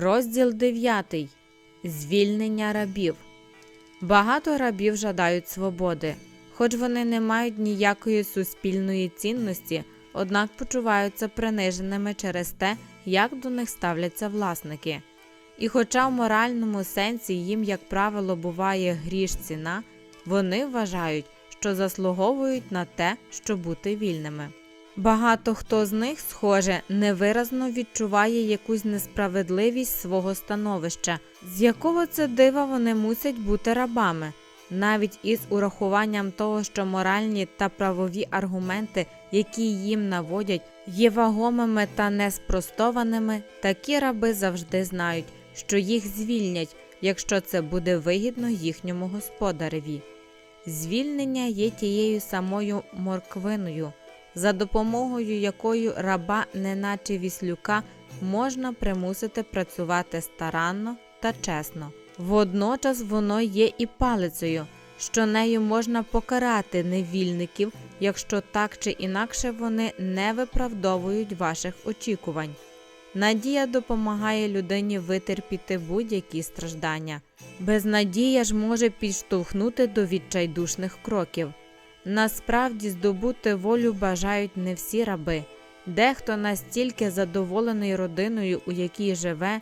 Розділ 9. Звільнення рабів. Багато рабів жадають свободи, хоч вони не мають ніякої суспільної цінності, однак почуваються приниженими через те, як до них ставляться власники. І хоча в моральному сенсі їм, як правило, буває гріш ціна, вони вважають, що заслуговують на те, щоб бути вільними. Багато хто з них, схоже, невиразно відчуває якусь несправедливість свого становища, з якого це дива вони мусять бути рабами. Навіть із урахуванням того, що моральні та правові аргументи, які їм наводять, є вагомими та неспростованими, такі раби завжди знають, що їх звільнять, якщо це буде вигідно їхньому господареві. Звільнення є тією самою морквиною, за допомогою якою раба, неначе віслюка, можна примусити працювати старанно та чесно. Водночас воно є і палицею, що нею можна покарати невільників, якщо так чи інакше вони не виправдовують ваших очікувань. Надія допомагає людині витерпіти будь-які страждання. Безнадія ж може підштовхнути до відчайдушних кроків. Насправді здобути волю бажають не всі раби. Дехто настільки задоволений родиною, у якій живе,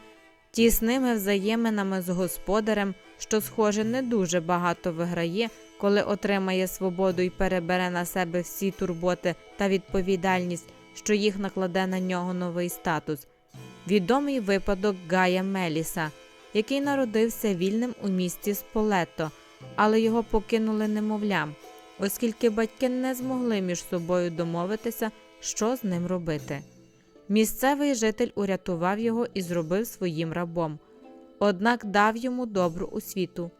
тісними взаєминами з господарем, що, схоже, не дуже багато виграє, коли отримає свободу і перебере на себе всі турботи та відповідальність, що їх накладе на нього новий статус. Відомий випадок Гая Меліса, який народився вільним у місті Сполето, але його покинули немовлям, оскільки батьки не змогли між собою домовитися, що з ним робити. Місцевий житель урятував його і зробив своїм рабом, однак дав йому добру освіту.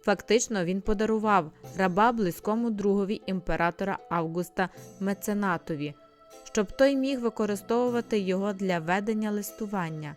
Фактично, він подарував раба близькому другові імператора Августа Меценатові, щоб той міг використовувати його для ведення листування.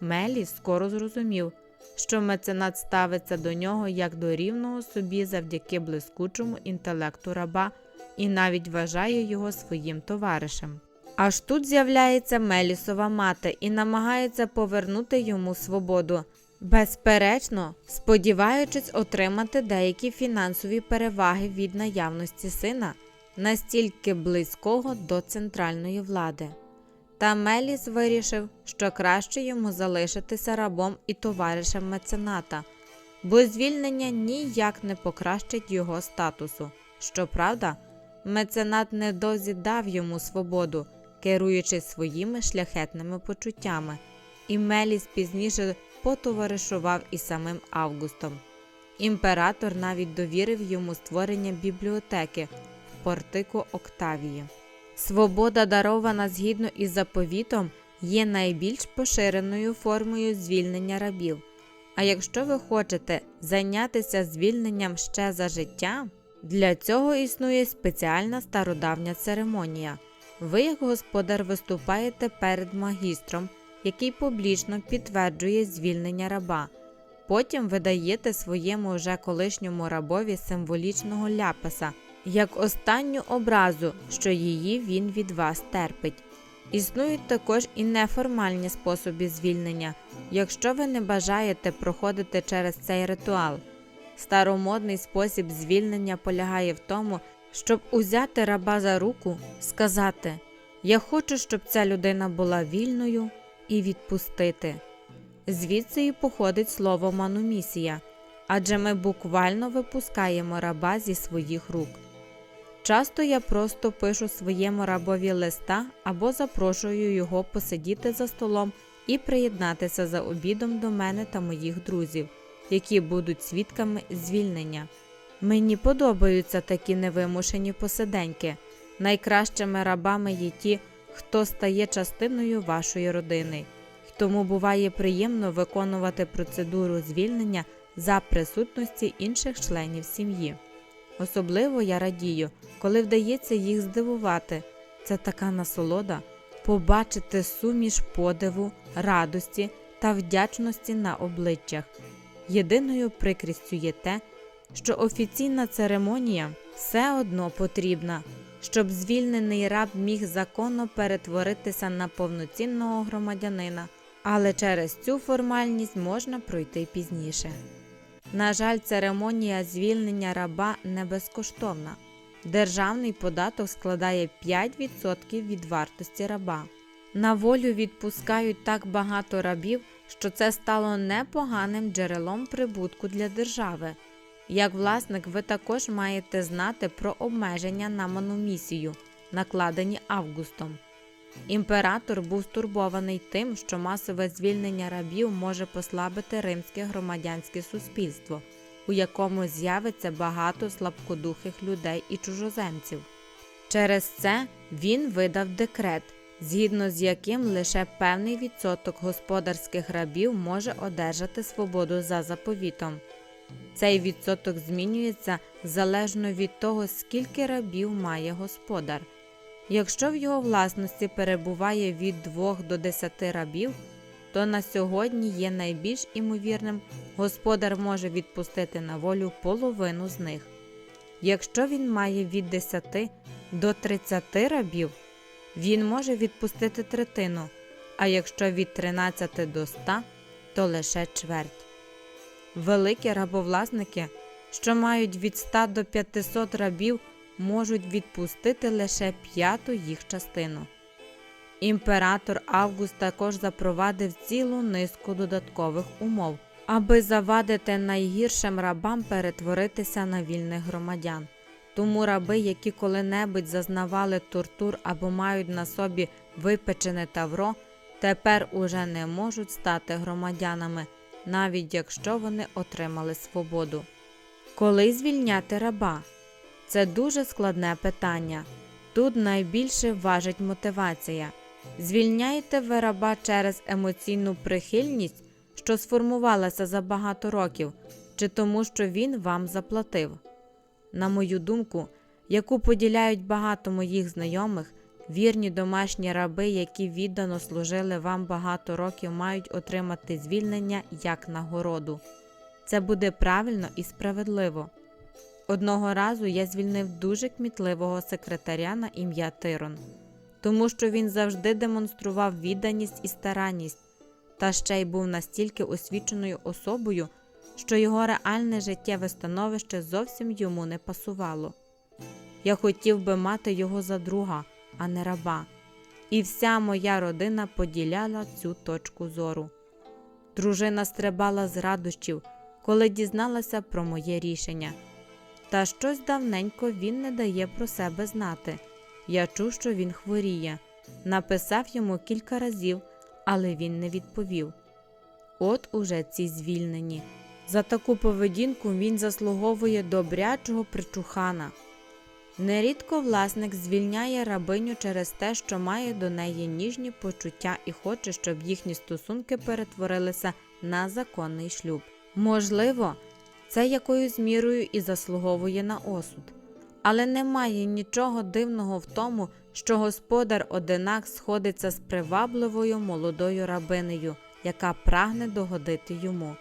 Меліс скоро зрозумів, що меценат ставиться до нього як до рівного собі завдяки блискучому інтелекту раба і навіть вважає його своїм товаришем. Аж тут з'являється Мелісова мати і намагається повернути йому свободу, безперечно, сподіваючись отримати деякі фінансові переваги від наявності сина, настільки близького до центральної влади. Та Меліс вирішив, що краще йому залишитися рабом і товаришем мецената, бо звільнення ніяк не покращить його статусу. Щоправда, меценат недовзі дав йому свободу, керуючись своїми шляхетними почуттями, і Меліс пізніше потоваришував із самим Августом. Імператор навіть довірив йому створення бібліотеки в портику Октавії. Свобода, дарована згідно із заповітом, є найбільш поширеною формою звільнення рабів. А якщо ви хочете зайнятися звільненням ще за життя, для цього існує спеціальна стародавня церемонія. Ви, як господар, виступаєте перед магістром, який публічно підтверджує звільнення раба. Потім ви даєте своєму вже колишньому рабові символічного ляпаса, як останню образу, що її він від вас терпить. Існують також і неформальні способи звільнення, якщо ви не бажаєте проходити через цей ритуал. Старомодний спосіб звільнення полягає в тому, щоб узяти раба за руку, сказати Я хочу, щоб ця людина була вільною і відпустити. Звідси і походить слово манумісія, адже ми буквально випускаємо раба зі своїх рук. Часто я просто пишу своєму рабові листа або запрошую його посидіти за столом і приєднатися за обідом до мене та моїх друзів, які будуть свідками звільнення. Мені подобаються такі невимушені посиденьки. Найкращими рабами є ті, хто стає частиною вашої родини, тому буває приємно виконувати процедуру звільнення за присутності інших членів сім'ї. Особливо я радію, коли вдається їх здивувати. Це така насолода побачити суміш подиву, радості та вдячності на обличчях. Єдиною прикрістю є те, що офіційна церемонія все одно потрібна, щоб звільнений раб міг законно перетворитися на повноцінного громадянина, але через цю формальність можна пройти пізніше. На жаль, церемонія звільнення раба не безкоштовна. Державний податок складає 5% від вартості раба. На волю відпускають так багато рабів, що це стало непоганим джерелом прибутку для держави. Як власник, ви також маєте знати про обмеження на манумісію, накладені августом. Імператор був стурбований тим, що масове звільнення рабів може послабити римське громадянське суспільство, у якому з'явиться багато слабкодухих людей і чужоземців. Через це він видав декрет, згідно з яким лише певний відсоток господарських рабів може одержати свободу за заповітом. Цей відсоток змінюється залежно від того, скільки рабів має господар. Якщо в його власності перебуває від 2 до 10 рабів, то на сьогодні є найбільш імовірним, господар може відпустити на волю половину з них. Якщо він має від 10 до 30 рабів, він може відпустити третину, а якщо від 13 до 100, то лише чверть. Великі рабовласники, що мають від 100 до 500 рабів, можуть відпустити лише п'яту їх частину. Імператор Август також запровадив цілу низку додаткових умов, аби завадити найгіршим рабам перетворитися на вільних громадян. Тому раби, які коли-небудь зазнавали тортур або мають на собі випечене тавро, тепер уже не можуть стати громадянами, навіть якщо вони отримали свободу. Коли звільняти раба? Це дуже складне питання. Тут найбільше важить мотивація. Звільняєте ви раба через емоційну прихильність, що сформувалася за багато років, чи тому, що він вам заплатив. На мою думку, яку поділяють багато моїх знайомих, вірні домашні раби, які віддано служили вам багато років, мають отримати звільнення як нагороду. Це буде правильно і справедливо. Одного разу я звільнив дуже кмітливого секретаря на ім'я Тирон, тому що він завжди демонстрував відданість і старанність, та ще й був настільки освіченою особою, що його реальне життєве становище зовсім йому не пасувало. Я хотів би мати його за друга, а не раба, і вся моя родина поділяла цю точку зору. Дружина стрибала з радощів, коли дізналася про моє рішення. Та щось давненько він не дає про себе знати. Я чув, що він хворіє. Написав йому кілька разів, але він не відповів. От уже ці звільнені. За таку поведінку він заслуговує добрячого причухана. Нерідко власник звільняє рабиню через те, що має до неї ніжні почуття і хоче, щоб їхні стосунки перетворилися на законний шлюб. Можливо, це якоюсь мірою і заслуговує на осуд. Але немає нічого дивного в тому, що господар одинак сходиться з привабливою молодою рабинею, яка прагне догодити йому.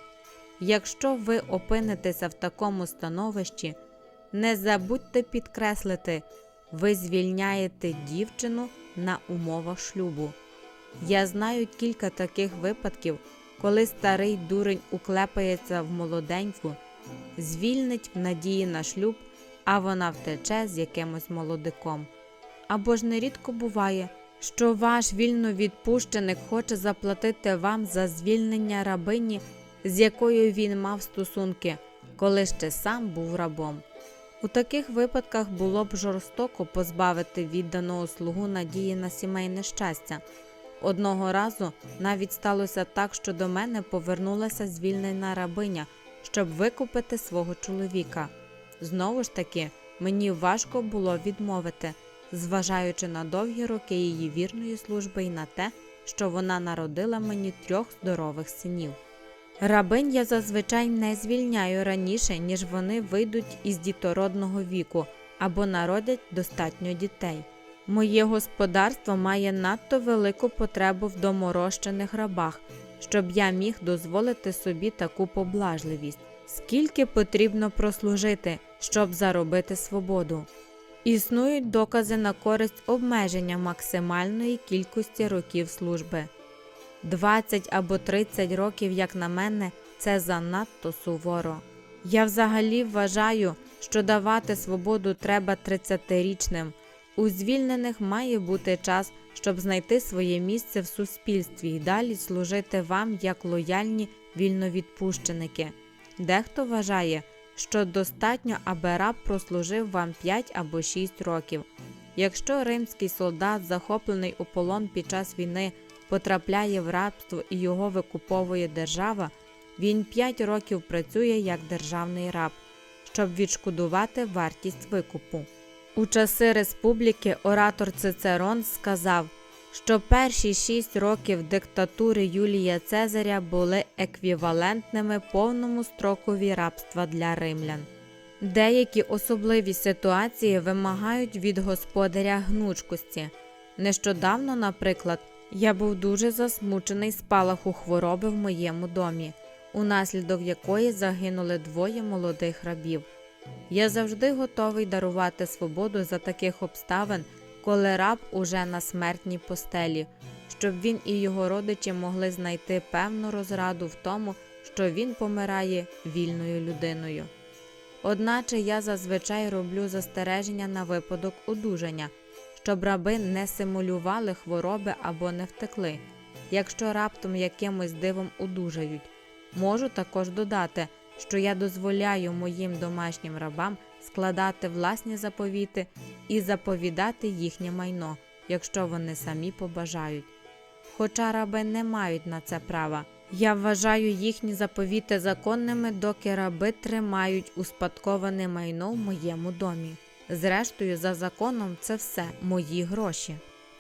Якщо ви опинитеся в такому становищі, не забудьте підкреслити, ви звільняєте дівчину на умовах шлюбу. Я знаю кілька таких випадків, коли старий дурень уклепається в молоденьку, звільнить в надії на шлюб, а вона втече з якимось молодиком. Або ж нерідко буває, що ваш вільно відпущеник хоче заплатити вам за звільнення рабині, з якою він мав стосунки, коли ще сам був рабом. У таких випадках було б жорстоко позбавити відданого слугу надії на сімейне щастя. Одного разу навіть сталося так, що до мене повернулася звільнена рабиня, щоб викупити свого чоловіка. Знову ж таки, мені важко було відмовити, зважаючи на довгі роки її вірної служби і на те, що вона народила мені трьох здорових синів. Рабинь я зазвичай не звільняю раніше, ніж вони вийдуть із дітородного віку або народять достатньо дітей. Моє господарство має надто велику потребу в доморощених рабах, щоб я міг дозволити собі таку поблажливість. Скільки потрібно прослужити, щоб заробити свободу? Існують докази на користь обмеження максимальної кількості років служби. 20 або 30 років, як на мене, це занадто суворо. Я взагалі вважаю, що давати свободу треба 30-річним. У звільнених має бути час, щоб знайти своє місце в суспільстві і далі служити вам як лояльні вільновідпущеники. Дехто вважає, що достатньо, аби раб прослужив вам 5 або 6 років. Якщо римський солдат, захоплений у полон під час війни, потрапляє в рабство і його викуповує держава, він 5 років працює як державний раб, щоб відшкодувати вартість викупу. У часи республіки оратор Цицерон сказав, що перші шість років диктатури Юлія Цезаря були еквівалентними повному строкові рабства для римлян. Деякі особливі ситуації вимагають від господаря гнучкості. Нещодавно, наприклад, я був дуже засмучений спалаху хвороби в моєму домі, унаслідок якої загинули двоє молодих рабів. Я завжди готовий дарувати свободу за таких обставин, коли раб уже на смертній постелі, щоб він і його родичі могли знайти певну розраду в тому, що він помирає вільною людиною. Одначе я зазвичай роблю застереження на випадок одужання, щоб раби не симулювали хвороби або не втекли, якщо раптом якимось дивом одужають. Можу також додати, що я дозволяю моїм домашнім рабам складати власні заповіти і заповідати їхнє майно, якщо вони самі побажають. Хоча раби не мають на це права. Я вважаю їхні заповіти законними, доки раби тримають успадковане майно в моєму домі. Зрештою, за законом, це все мої гроші.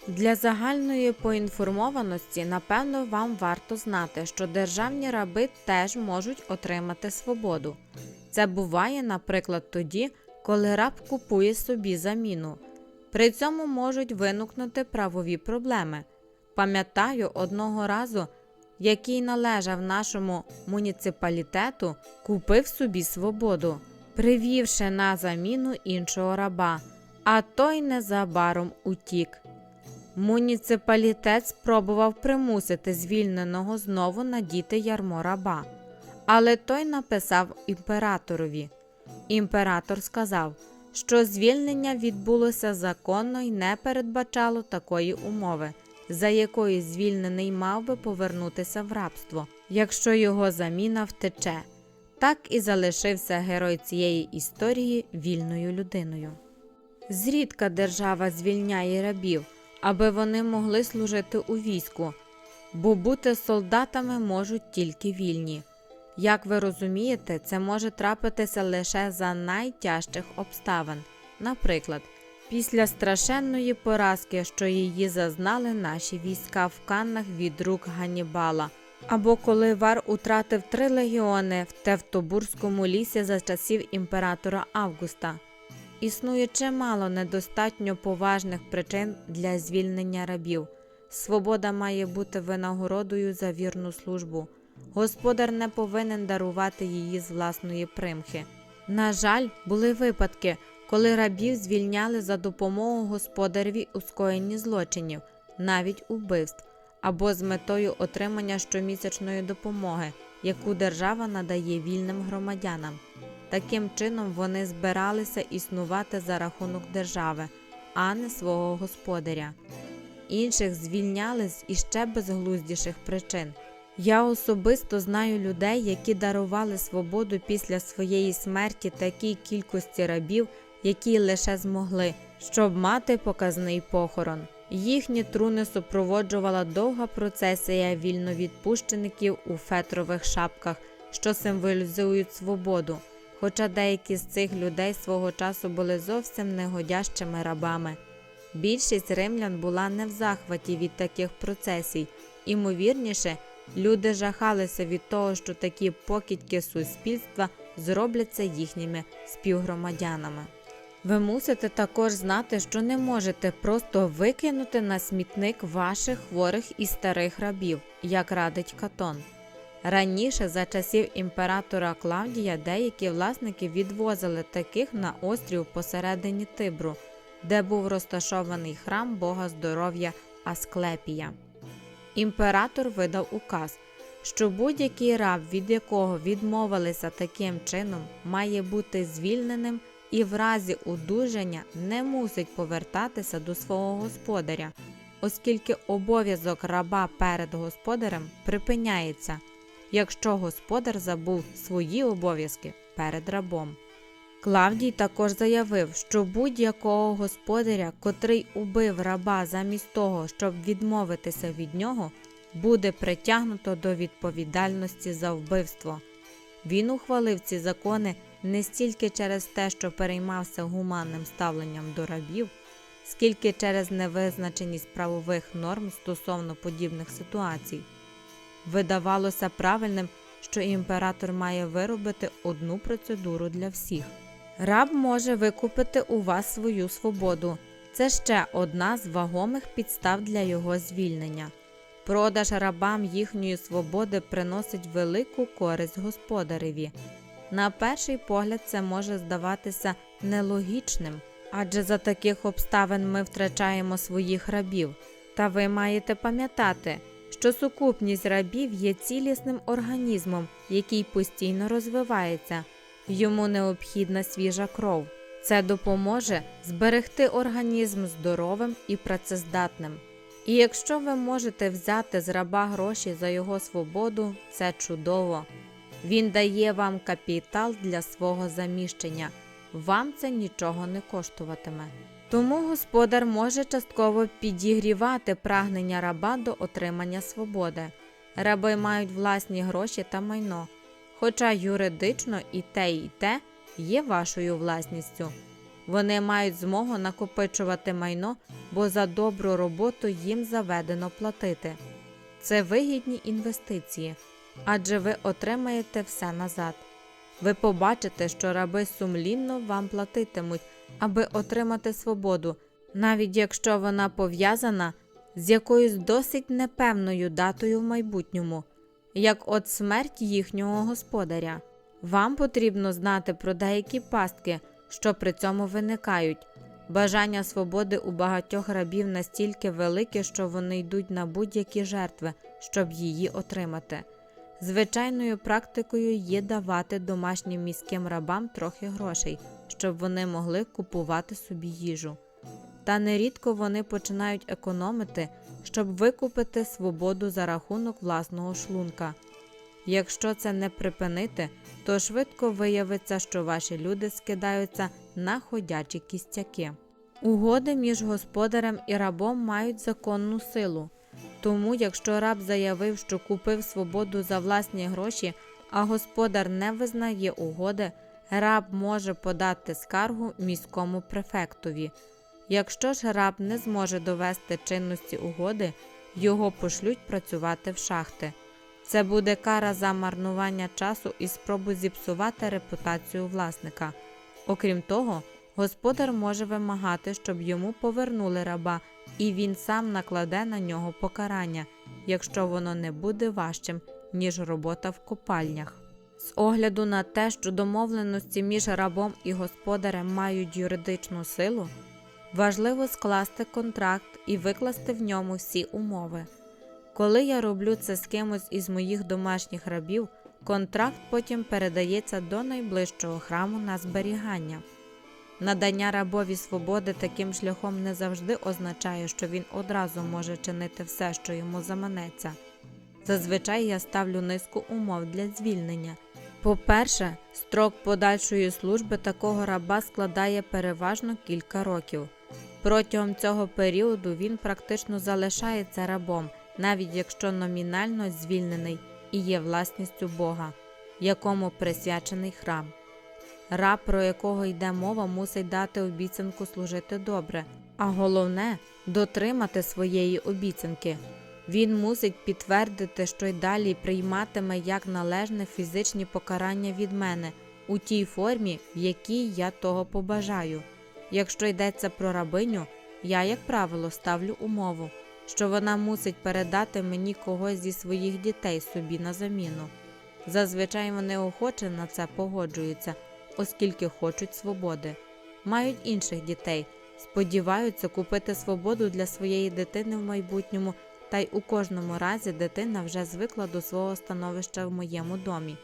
Для загальної поінформованості, напевно, вам варто знати, що державні раби теж можуть отримати свободу. Це буває, наприклад, тоді, коли раб купує собі заміну. При цьому можуть виникнути правові проблеми. Пам'ятаю, одного разу, який належав нашому муніципалітету, купив собі свободу, привівши на заміну іншого раба, а той незабаром утік. Муніципалітет спробував примусити звільненого знову надіти ярмо раба, але той написав імператорові. Імператор сказав, що звільнення відбулося законно і не передбачало такої умови, за якою звільнений мав би повернутися в рабство, якщо його заміна втече. Так і залишився герой цієї історії вільною людиною. Зрідка держава звільняє рабів, аби вони могли служити у війську, бо бути солдатами можуть тільки вільні. Як ви розумієте, це може трапитися лише за найтяжчих обставин. Наприклад, після страшенної поразки, що її зазнали наші війська в Каннах від рук Ганнібала, або коли Вар утратив три легіони в Тевтобурському лісі за часів імператора Августа. Існує чимало недостатньо поважних причин для звільнення рабів. Свобода має бути винагородою за вірну службу. Господар не повинен дарувати її з власної примхи. На жаль, були випадки, коли рабів звільняли за допомогою господареві у скоєнні злочинів, навіть убивств, або з метою отримання щомісячної допомоги, яку держава надає вільним громадянам. Таким чином вони збиралися існувати за рахунок держави, а не свого господаря. Інших звільняли з іще безглуздіших причин. Я особисто знаю людей, які дарували свободу після своєї смерті такій кількості рабів, які лише змогли, щоб мати показний похорон. Їхні труни супроводжувала довга процесія вільновідпущеників у фетрових шапках, що символізують свободу. Хоча деякі з цих людей свого часу були зовсім негодящими рабами. Більшість римлян була не в захваті від таких процесій, імовірніше, люди жахалися від того, що такі покидьки суспільства зробляться їхніми співгромадянами. Ви мусите також знати, що не можете просто викинути на смітник ваших хворих і старих рабів, як радить Катон. Раніше, за часів імператора Клавдія, деякі власники відвозили таких на острів посередині Тибру, де був розташований храм Бога здоров'я Асклепія. Імператор видав указ, що будь-який раб, від якого відмовилися таким чином, має бути звільненим і в разі одужання не мусить повертатися до свого господаря, оскільки обов'язок раба перед господарем припиняється, якщо господар забув свої обов'язки перед рабом. Клавдій також заявив, що будь-якого господаря, котрий убив раба замість того, щоб відмовитися від нього, буде притягнуто до відповідальності за вбивство. Він ухвалив ці закони не стільки через те, що переймався гуманним ставленням до рабів, скільки через невизначеність правових норм стосовно подібних ситуацій. Видавалося правильним, що імператор має виробити одну процедуру для всіх. Раб може викупити у вас свою свободу. Це ще одна з вагомих підстав для його звільнення. Продаж рабам їхньої свободи приносить велику користь господареві. На перший погляд це може здаватися нелогічним, адже за таких обставин ми втрачаємо своїх рабів. Та ви маєте пам'ятати, що сукупність рабів є цілісним організмом, який постійно розвивається. Йому необхідна свіжа кров. Це допоможе зберегти організм здоровим і працездатним. І якщо ви можете взяти з раба гроші за його свободу, це чудово. Він дає вам капітал для свого заміщення. Вам це нічого не коштуватиме. Тому господар може частково підігрівати прагнення раба до отримання свободи. Раби мають власні гроші та майно, хоча юридично і те, і те є вашою власністю. Вони мають змогу накопичувати майно, бо за добру роботу їм заведено платити. Це вигідні інвестиції, адже ви отримаєте все назад. Ви побачите, що раби сумлінно вам платитимуть, аби отримати свободу, навіть якщо вона пов'язана з якоюсь досить непевною датою в майбутньому, як от смерть їхнього господаря. Вам потрібно знати про деякі пастки, що при цьому виникають. Бажання свободи у багатьох рабів настільки велике, що вони йдуть на будь-які жертви, щоб її отримати. Звичайною практикою є давати домашнім міським рабам трохи грошей, щоб вони могли купувати собі їжу. Та нерідко вони починають економити, щоб викупити свободу за рахунок власного шлунка. Якщо це не припинити, то швидко виявиться, що ваші люди скидаються на ходячі кістяки. Угоди між господарем і рабом мають законну силу. Тому, якщо раб заявив, що купив свободу за власні гроші, а господар не визнає угоди, раб може подати скаргу міському префектові. Якщо ж раб не зможе довести чинності угоди, його пошлють працювати в шахти. Це буде кара за марнування часу і спробу зіпсувати репутацію власника. Окрім того, господар може вимагати, щоб йому повернули раба, і він сам накладе на нього покарання, якщо воно не буде важчим, ніж робота в копальнях. З огляду на те, що домовленості між рабом і господарем мають юридичну силу, важливо скласти контракт і викласти в ньому всі умови. Коли я роблю це з кимось із моїх домашніх рабів, контракт потім передається до найближчого храму на зберігання. Надання рабові свободи таким шляхом не завжди означає, що він одразу може чинити все, що йому заманеться. Зазвичай я ставлю низку умов для звільнення. По-перше, строк подальшої служби такого раба складає переважно кілька років. Протягом цього періоду він практично залишається рабом, навіть якщо номінально звільнений і є власністю Бога, якому присвячений храм. Раб, про якого йде мова, мусить дати обіцянку служити добре, а головне дотримати своєї обіцянки. Він мусить підтвердити, що й далі прийматиме як належне фізичні покарання від мене у тій формі, в якій я того побажаю. Якщо йдеться про рабиню, я, як правило, ставлю умову, що вона мусить передати мені когось зі своїх дітей собі на заміну. Зазвичай вони охоче на це погоджуються, оскільки хочуть свободи. Мають інших дітей, сподіваються купити свободу для своєї дитини в майбутньому Та й у кожному разі дитина вже звикла до свого становища в моєму домі.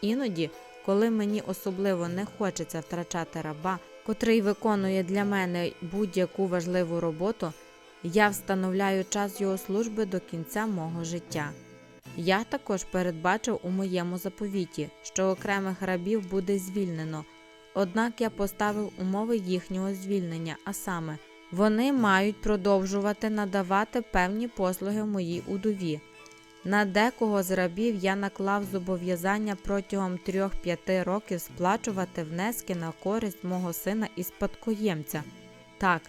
Іноді, коли мені особливо не хочеться втрачати раба, котрий виконує для мене будь-яку важливу роботу, я встановляю час його служби до кінця мого життя. Я також передбачив у моєму заповіті, що окремих рабів буде звільнено, однак я поставив умови їхнього звільнення, а саме, вони мають продовжувати надавати певні послуги моїй удові. На декого з рабів я наклав зобов'язання протягом 3-5 років сплачувати внески на користь мого сина і спадкоємця. Так,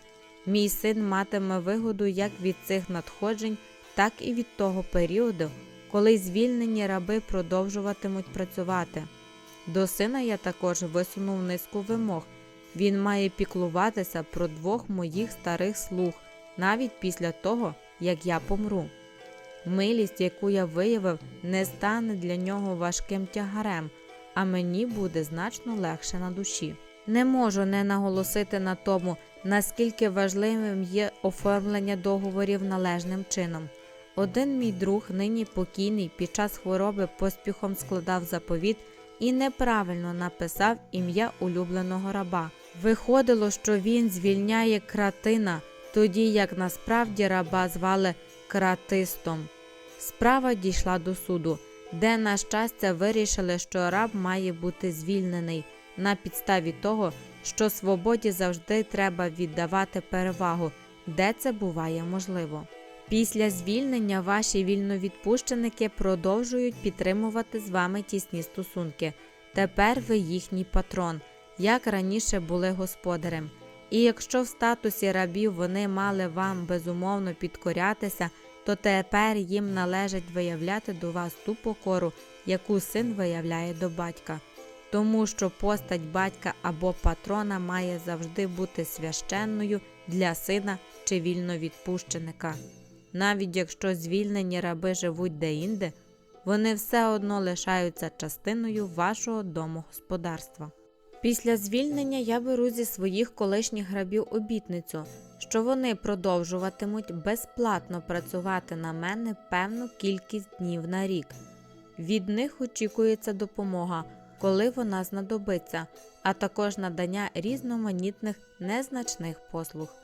мій син матиме вигоду як від цих надходжень, так і від того періоду, коли звільнені раби продовжуватимуть працювати. До сина я також висунув низку вимог. Він має піклуватися про двох моїх старих слуг навіть після того, як я помру. Милість, яку я виявив, не стане для нього важким тягарем, а мені буде значно легше на душі. Не можу не наголосити на тому, наскільки важливим є оформлення договорів належним чином. Один мій друг, нині покійний, під час хвороби поспіхом складав заповіт і неправильно написав ім'я улюбленого раба. Виходило, що він звільняє кратина, тоді як насправді раба звали кратистом. Справа дійшла до суду, де, на щастя, вирішили, що раб має бути звільнений на підставі того, що свободі завжди треба віддавати перевагу, де це буває можливо. Після звільнення ваші вільновідпущеники продовжують підтримувати з вами тісні стосунки. Тепер ви їхній патрон, як раніше були господарем. І якщо в статусі рабів вони мали вам безумовно підкорятися, то тепер їм належить виявляти до вас ту покору, яку син виявляє до батька. Тому що постать батька або патрона має завжди бути священною для сина чи вільновідпущеника. Навіть якщо звільнені раби живуть деінде, вони все одно лишаються частиною вашого домогосподарства. Після звільнення я беру зі своїх колишніх рабів обітницю, що вони продовжуватимуть безплатно працювати на мене певну кількість днів на рік. Від них очікується допомога, коли вона знадобиться, а також надання різноманітних незначних послуг.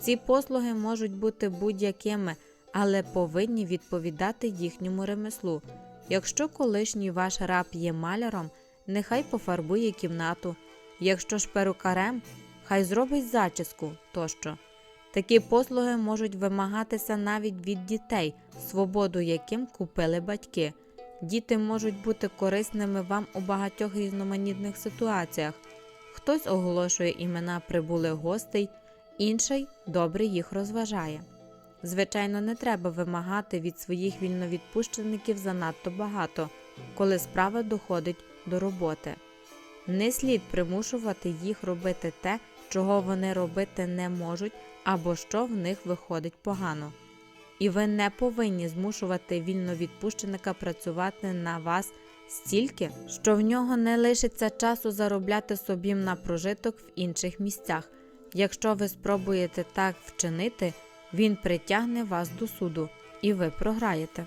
Ці послуги можуть бути будь-якими, але повинні відповідати їхньому ремеслу. Якщо колишній ваш раб є маляром, нехай пофарбує кімнату, якщо ж перукарем, хай зробить зачіску тощо. Такі послуги можуть вимагатися навіть від дітей, свободу яким купили батьки. Діти можуть бути корисними вам у багатьох різноманітних ситуаціях. Хтось оголошує імена прибулих гостей, інший добре їх розважає. Звичайно, не треба вимагати від своїх вільновідпущеників занадто багато, коли справа доходить до роботи. Не слід примушувати їх робити те, чого вони робити не можуть або що в них виходить погано. І ви не повинні змушувати вільновідпущеника працювати на вас стільки, що в нього не лишиться часу заробляти собі на прожиток в інших місцях. Якщо ви спробуєте так вчинити, він притягне вас до суду, і ви програєте.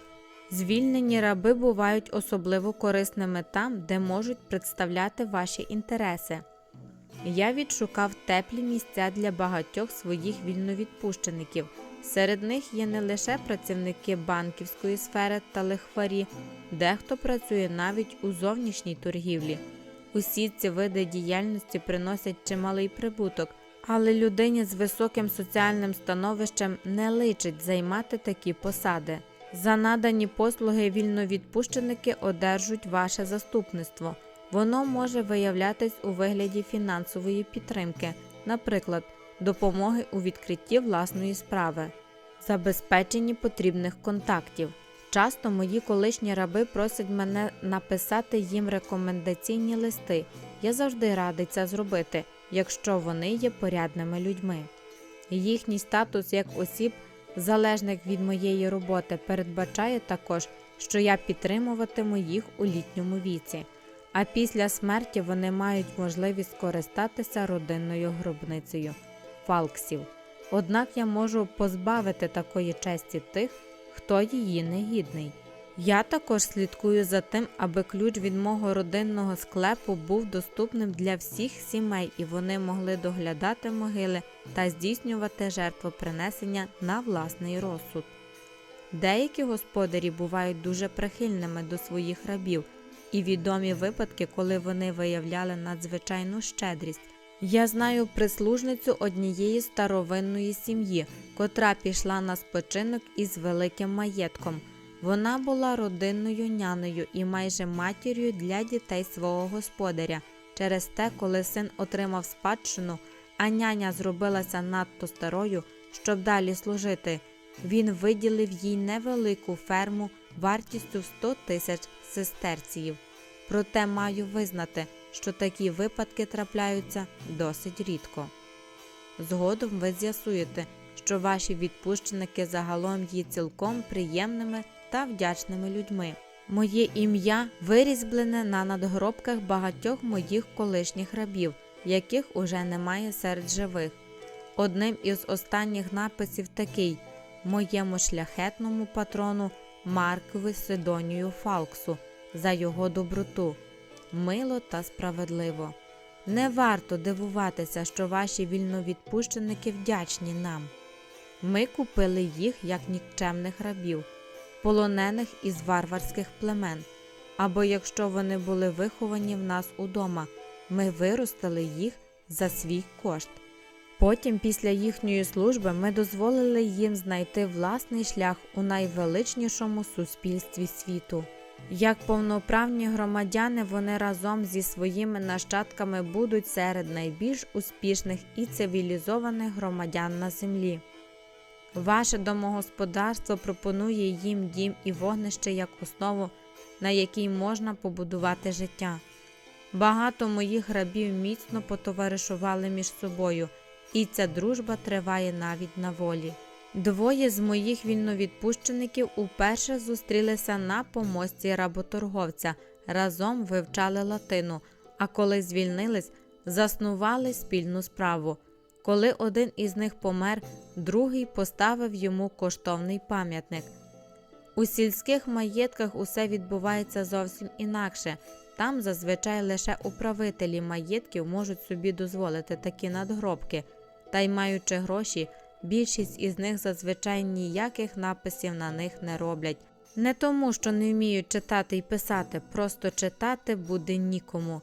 Звільнені раби бувають особливо корисними там, де можуть представляти ваші інтереси. Я відшукав теплі місця для багатьох своїх вільновідпущеників. Серед них є не лише працівники банківської сфери та лихварі, дехто працює навіть у зовнішній торгівлі. Усі ці види діяльності приносять чималий прибуток, але людині з високим соціальним становищем не личить займати такі посади. За надані послуги вільновідпущеники одержуть ваше заступництво. Воно може виявлятись у вигляді фінансової підтримки, наприклад, допомоги у відкритті власної справи, забезпеченні потрібних контактів. Часто мої колишні раби просять мене написати їм рекомендаційні листи. Я завжди радий це зробити, якщо вони є порядними людьми. Їхній статус як осіб, залежних від моєї роботи, передбачає також, що я підтримуватиму їх у літньому віці, а після смерті вони мають можливість скористатися родинною гробницею фалксів. Однак я можу позбавити такої честі тих, хто її не гідний. Я також слідкую за тим, аби ключ від мого родинного склепу був доступним для всіх сімей, і вони могли доглядати могили та здійснювати жертвопринесення на власний розсуд. Деякі господарі бувають дуже прихильними до своїх рабів, і відомі випадки, коли вони виявляли надзвичайну щедрість. Я знаю прислужницю однієї старовинної сім'ї, котра пішла на спочинок із великим маєтком. Вона була родинною няною і майже матір'ю для дітей свого господаря. Через те, коли син отримав спадщину, а няня зробилася надто старою, щоб далі служити, він виділив їй невелику ферму вартістю в 100 тисяч сестерціїв. Проте маю визнати, що такі випадки трапляються досить рідко. Згодом ви з'ясуєте, що ваші відпущеники загалом є цілком приємними та вдячними людьми. Моє ім'я вирізблене на надгробках багатьох моїх колишніх рабів, яких уже немає серед живих. Одним із останніх написів такий моєму шляхетному патрону Маркові Сидонію Фалксу за його доброту, мило та справедливо. Не варто дивуватися, що ваші вільновідпущеники вдячні нам. Ми купили їх як нікчемних рабів, полонених із варварських племен, або якщо вони були виховані в нас удома, ми виростили їх за свій кошт. Потім, після їхньої служби, ми дозволили їм знайти власний шлях у найвеличнішому суспільстві світу. Як повноправні громадяни, вони разом зі своїми нащадками будуть серед найбільш успішних і цивілізованих громадян на землі. Ваше домогосподарство пропонує їм дім і вогнище як основу, на якій можна побудувати життя. Багато моїх рабів міцно потоваришували між собою, і ця дружба триває навіть на волі. Двоє з моїх вільновідпущеників уперше зустрілися на помості работорговця, разом вивчали латину, а коли звільнились, заснували спільну справу. Коли один із них помер, другий поставив йому коштовний пам'ятник. У сільських маєтках усе відбувається зовсім інакше. Там зазвичай лише управителі маєтків можуть собі дозволити такі надгробки, та й маючи гроші, більшість із них зазвичай ніяких написів на них не роблять. Не тому, що не вміють читати і писати, просто читати буде нікому.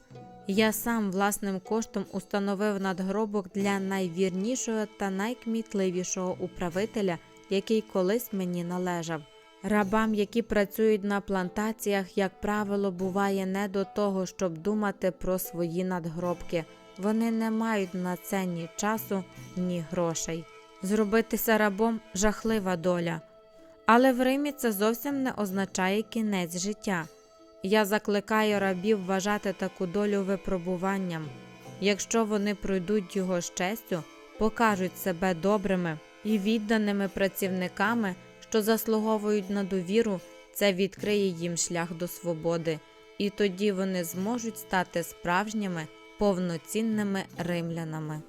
Я сам власним коштом установив надгробок для найвірнішого та найкмітливішого управителя, який колись мені належав. Рабам, які працюють на плантаціях, як правило, буває не до того, щоб думати про свої надгробки. Вони не мають на це ні часу, ні грошей. Зробитися рабом жахлива доля. Але в Римі це зовсім не означає кінець життя. Я закликаю рабів вважати таку долю випробуванням. Якщо вони пройдуть його з честю, покажуть себе добрими і відданими працівниками, що заслуговують на довіру, це відкриє їм шлях до свободи, і тоді вони зможуть стати справжніми повноцінними римлянами.